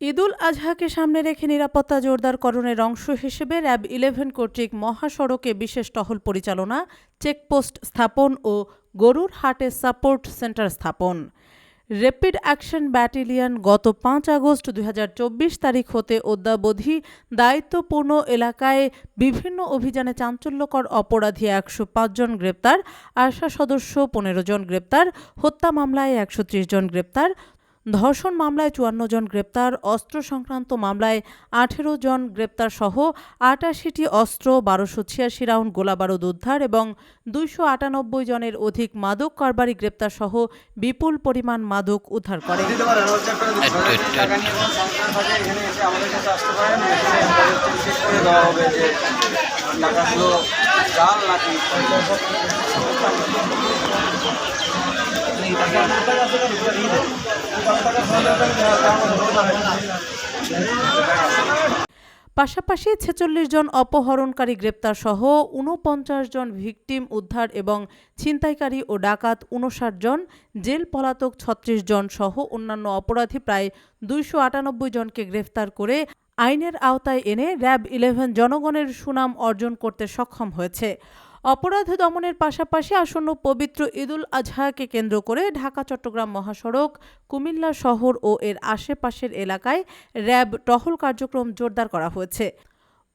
ঈদুল আজহাকে সামনে রেখে নিরাপত্তা জোরদার করণের অংশ হিসেবে র্যাব ইলেভেন কর্তৃক মহাসড়কে বিশেষ টহল পরিচালনা, চেকপোস্ট স্থাপন ও গরুর হাটে সাপোর্ট সেন্টার স্থাপন। র্যাপিড অ্যাকশন ব্যাটালিয়ন গত পাঁচ আগস্ট দুই হাজার চব্বিশ তারিখ হতে অদ্যাবধি দায়িত্বপূর্ণ এলাকায় বিভিন্ন অভিযানে চাঞ্চল্যকর অপরাধী একশো জন গ্রেপ্তার, আশা সদস্য পনেরো জন গ্রেপ্তার, হত্যা মামলায় একশো ত্রিশ জন গ্রেপ্তার ধর্ষণ মামলায় চুয়ান্ন জন গ্রেপ্তার, অস্ত্র সংক্রান্ত মামলায় আঠেরো জন গ্রেপ্তার সহ আটাশিটি অস্ত্র, বারোশো ছিয়াশি রাউন্ড গোলাবারুদ উদ্ধার এবং দুইশো আটানব্বই জনের অধিক মাদক কারবারি গ্রেপ্তার সহ বিপুল পরিমাণ মাদক উদ্ধার করে। পাশাপাশি ছেচল্লিশ জন অপহরণকারী গ্রেপ্তার সহ উনপঞ্চাশ জন ভিকটিম উদ্ধার এবং ছিনতাইকারী ও ডাকাত উনষাট জন, জেল পলাতক ছত্রিশ জন সহ অন্যান্য অপরাধী প্রায় দুইশো আটানব্বই জনকে গ্রেফতার করে আইনের আওতায় এনে র্যাব ইলেভেন জনগণের সুনাম অর্জন করতে সক্ষম হয়েছে। অপরাধ দমনের পাশাপাশি আসন্ন পবিত্র ঈদুল আজহাকে কেন্দ্র করে ঢাকা, চট্টগ্রাম মহাসড়ক, কুমিল্লা শহর ও এর আশেপাশের এলাকায় র্যাব টহল কার্যক্রম জোরদার করা হয়েছে।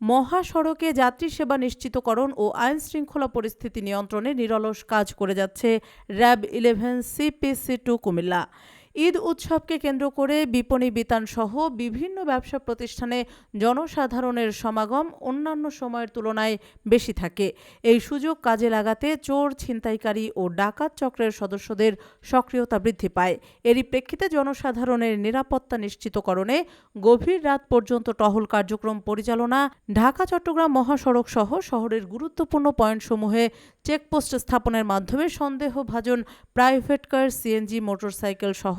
মহাসড়কে যাত্রী সেবা নিশ্চিতকরণ ও আইন শৃঙ্খলা পরিস্থিতি নিয়ন্ত্রণে নিরলস কাজ করে যাচ্ছে RAB eleven CPC two Comilla. Eid উৎসবকে কেন্দ্র করে বিপণী বিতান সহ বিভিন্ন ব্যবসা প্রতিষ্ঠানে জনসাধারণের সমাগম অন্যান্য সময়ের তুলনায় বেশি থাকে। এই সুযোগ কাজে লাগাতে চোর, ছিনতাইকারী ও ডাকাত চক্রের সদস্যদের সক্রিয়তা বৃদ্ধি পায়। এরই প্রেক্ষিতে জনসাধারণের নিরাপত্তা নিশ্চিতকরণে গভীর রাত পর্যন্ত টহল কার্যক্রম পরিচালনা ঢাকা, চট্টগ্রাম মহাসড়ক সহ শহরের গুরুত্বপূর্ণ পয়েন্টসমূহে চেকপোস্ট স্থাপনের মাধ্যমে সন্দেহভাজন প্রাইভেট কার, সিএনজি, মোটরসাইকেল সহ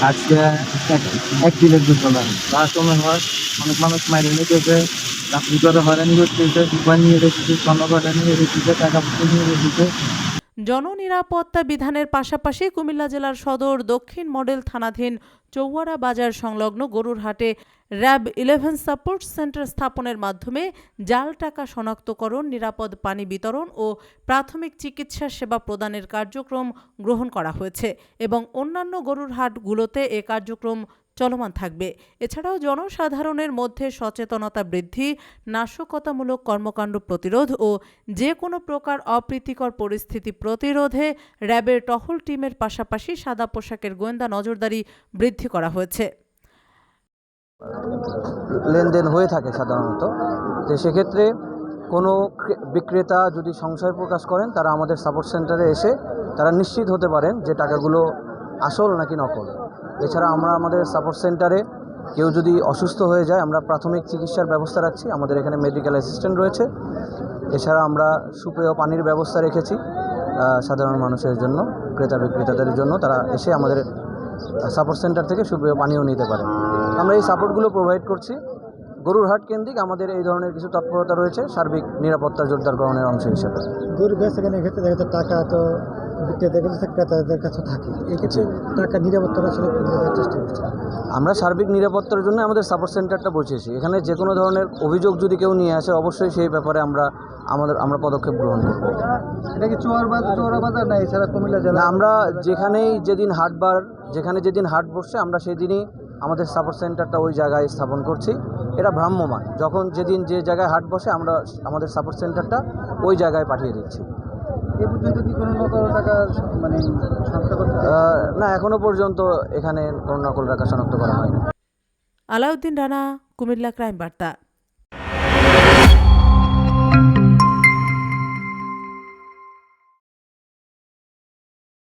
আজকে এক- দিনের জন্য তার সময় হয়, অনেক মানুষ মাইরে নিতেছে চাকরি করে, হয়রানি করতেছে দোকান নিয়ে রেখেছে স্বর্ণকাটা নিয়ে রেখেছে, টাকা পয়সা নিয়ে রেখেছে। জননিরাপত্তা বিধানের পাশাপাশি কুমিল্লা জেলার সদর দক্ষিণ মডেল থানাধীন চৌয়ারা বাজার সংলগ্ন গরুরহাটে র্যাব ইলেভেন সাপোর্ট সেন্টার স্থাপনের মাধ্যমে জাল টাকা শনাক্তকরণ, নিরাপদ পানি বিতরণ ও প্রাথমিক চিকিৎসা সেবা প্রদানের কার্যক্রম গ্রহণ করা হয়েছে এবং অন্যান্য গরুর হাটগুলোতে এ কার্যক্রম চলমান থাকবে। এছাড়াও জনসাধারণের মধ্যে সচেতনতা বৃদ্ধি, নাশকতামূলক কর্মকাণ্ড প্রতিরোধ ও যে কোনো প্রকার অপ্রীতিকর পরিস্থিতি প্রতিরোধে র্যাবের টহল টিমের পাশাপাশি সাদা পোশাকের গোয়েন্দা নজরদারি বৃদ্ধি করা হয়েছে। লেনদেন হয়ে থাকে সাধারণত। তো সেক্ষেত্রে কোনো ক্রে- বিক্রেতা যদি সংশয় প্রকাশ করেন, তারা আমাদের সাপোর্ট সেন্টারে এসে তারা নিশ্চিত হতে পারেন যে টাকাগুলো আসল নাকি নকল। এছাড়া আমরা আমাদের সাপোর্ট সেন্টারে কেউ যদি অসুস্থ হয়ে যায়, আমরা প্রাথমিক চিকিৎসার ব্যবস্থা রাখছি। আমাদের এখানে মেডিকেল অ্যাসিস্ট্যান্ট রয়েছে। এছাড়া আমরা সুপেয় পানির ব্যবস্থা রেখেছি সাধারণ মানুষের জন্য, ক্রেতা বিক্রেতাদের জন্য। তারা এসে আমাদের সাপোর্ট সেন্টার থেকে সুপেয় পানিও নিতে পারে আমরা এই সাপোর্টগুলো প্রোভাইড করছি। গরুরহাট কেন্দ্রিক আমাদের এই ধরনের কিছু তৎপরতা রয়েছে সার্বিক নিরাপত্তা জোরদারকরণের অংশ হিসেবে। গরু বেচা ক্ষেত্রে দেখা টাকা তো বিক্রেতাদের কাছে ক্রেতাদের কাছে থাকে। এই ক্ষেত্রে টাকা নিরাপত্তা আসলে চেষ্টা করছে আমরা সার্বিক নিরাপত্তার জন্য আমাদের সাপোর্ট সেন্টারটা বসিয়েছি। এখানে যে কোনো ধরনের অভিযোগ যদি কেউ নিয়ে আসে অবশ্যই সেই ব্যাপারে আমরা আমাদের আমরা পদক্ষেপ গ্রহণ করব। এটা কি চোয়ার বাজার চোয়ারা বাজার? না এছাড়া কুমিল্লা জেলা আমরা যেখানেই যেদিন হাটবার যেখানে যেদিন হাট বসছে আমরা সেই দিনই আমাদের সাপোর্ট সেন্টারটা ওই জায়গায় স্থাপন করছি। এটা ভ্রাম্যমান যখন যেদিন যে জায়গায় হাট বসে আমরা আমাদের সাপোর্ট সেন্টারটা ওই জায়গায় পাঠিয়ে দিচ্ছি। এ পর্যন্ত কোনো নকল টাকা মানে না এখনও পর্যন্ত এখানে কোনো নকল টাকা শনাক্ত করা হয়নি। আলাউদ্দিন রানা কুমিল্লা ক্রাইম বার্তা।